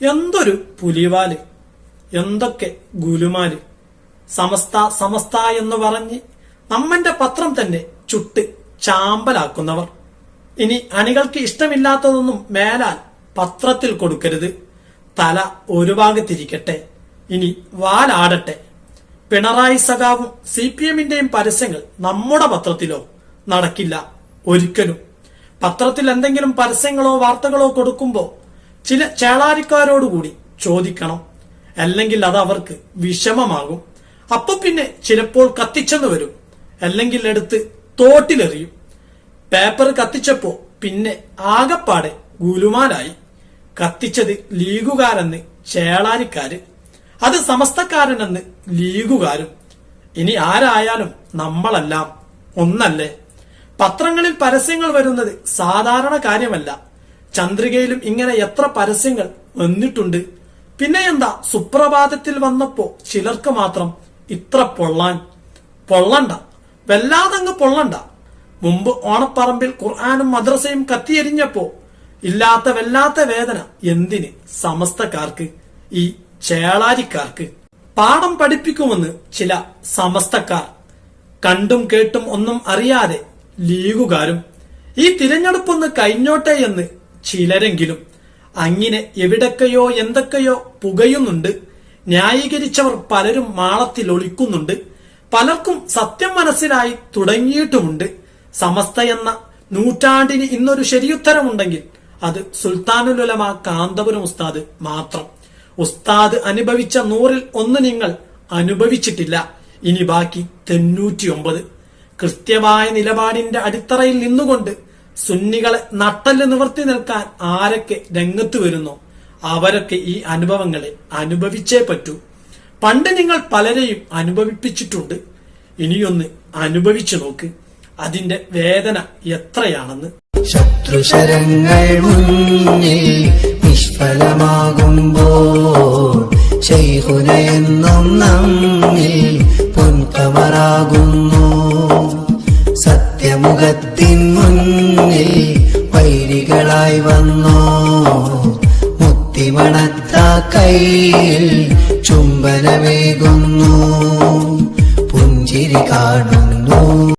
എന്തൊരു പുലിവാൽ എന്തൊക്കെ ഗുലുമാൽ. സമസ്ത സമസ്ത എന്ന് പറഞ്ഞ് നമ്മന്റെ പത്രം തന്നെ ചുട്ട് ചാമ്പലാക്കുന്നവർ. ഇനി അണികൾക്ക് ഇഷ്ടമില്ലാത്തതൊന്നും മേലാൽ പത്രത്തിൽ കൊടുക്കരുത്. തല ഒരു ഭാഗത്തിരിക്കട്ടെ ഇനി വാലാടട്ടെ. പിണറായി സഖാവും സി പി എമ്മിന്റെയും പരസ്യങ്ങൾ നമ്മുടെ പത്രത്തിലോ നടക്കില്ല ഒരിക്കലും. പത്രത്തിൽ എന്തെങ്കിലും പരസ്യങ്ങളോ വാർത്തകളോ കൊടുക്കുമ്പോ ചില ചേളാരിക്കാരോടുകൂടി ചോദിക്കണം. അല്ലെങ്കിൽ അത് അവർക്ക് വിഷമമാകും. അപ്പൊ പിന്നെ ചിലപ്പോൾ കത്തിച്ചെന്ന് വരും. അല്ലെങ്കിൽ എടുത്ത് തോട്ടിലെറിയും. പേപ്പർ കത്തിച്ചപ്പോ പിന്നെ ആകപ്പാടെ ഗുലുമാരായി. കത്തിച്ചത് ലീഗുകാരെന്ന് ചേളാരിക്കാര്. അത് സമസ്തക്കാരനെന്ന് ലീഗുകാരും. ഇനി ആരായാലും നമ്മളെല്ലാം ഒന്നല്ലേ? പത്രങ്ങളിൽ പരസ്യങ്ങൾ വരുന്നത് സാധാരണ കാര്യമല്ല. ചന്ദ്രികയിലും ഇങ്ങനെ എത്ര പരസ്യങ്ങൾ വന്നിട്ടുണ്ട്. പിന്നെ എന്താ സുപ്രഭാതത്തിൽ വന്നപ്പോ ചിലർക്ക് മാത്രം ഇത്ര പൊള്ളാൻ. പൊള്ളണ്ട. വല്ലാതങ്ങ് പൊള്ളണ്ട. മുമ്പ് ഓണപ്പറമ്പിൽ ഖുർആാനും മദ്രസയും കത്തിയെരിഞ്ഞപ്പോ ഇല്ലാത്ത വല്ലാത്ത വേദന എന്തിന് സമസ്തക്കാർക്ക് ഈ ചേളാരിക്കാർക്ക്? പാഠം പഠിപ്പിക്കുമെന്ന് ചില സമസ്തക്കാർ കണ്ടും കേട്ടും ഒന്നും അറിയാതെ ലീഗുകാരും ഈ തിരഞ്ഞെടുപ്പൊന്ന് കഴിഞ്ഞോട്ടെ എന്ന് ചിലരെങ്കിലും അങ്ങിനെ എവിടൊക്കെയോ എന്തൊക്കെയോ പുകയുന്നുണ്ട് ന്യായീകരിച്ചവർ പലരും മാളത്തിൽ ഒളിക്കുന്നുണ്ട് പലർക്കും സത്യം മനസ്സിലായി തുടങ്ങിയിട്ടുമുണ്ട്. സമസ്ത എന്ന നൂറ്റാണ്ടിന് ഇന്നൊരു ശരിയുത്തരമുണ്ടെങ്കിൽ അത് സുൽത്താനുലുലമ കാന്തപുരം ഉസ്താദ് മാത്രം. ഉസ്താദ് അനുഭവിച്ച നൂറിൽ ഒന്ന് നിങ്ങൾ അനുഭവിച്ചിട്ടില്ല. ഇനി ബാക്കി തൊണ്ണൂറ്റിയൊമ്പത്. കൃത്യമായ നിലപാടിന്റെ അടിത്തറയിൽ നിന്നുകൊണ്ട് സുന്നികളെ നട്ടൽ നിവർത്തി നിൽക്കാൻ ആരൊക്കെ രംഗത്ത് വരുന്നോ? അവരൊക്കെ ഈ അനുഭവങ്ങളെ അനുഭവിച്ചേ പറ്റൂ. പണ്ട് നിങ്ങൾ പലരെയും അനുഭവിപ്പിച്ചിട്ടുണ്ട്. ഇനിയൊന്ന് അനുഭവിച്ചു നോക്ക്. അതിന്റെ വേദന എത്രയാണെന്ന്. ശത്രുശരങ്ങൾ മുന്നിൽ നിഷ്ഫലമാകുമ്പോൾ ശൈഹുനയെന്നും നമ്മിൽ പൊൻകമറാകുന്നു സത്യമുഖത്തിൻ മുന്നിൽ വൈരികളായി വന്നോ. മുത്തിമണത്ത കയ്യിൽ ചുംബനമേകുന്നു. പുഞ്ചിരി കാണുന്നു.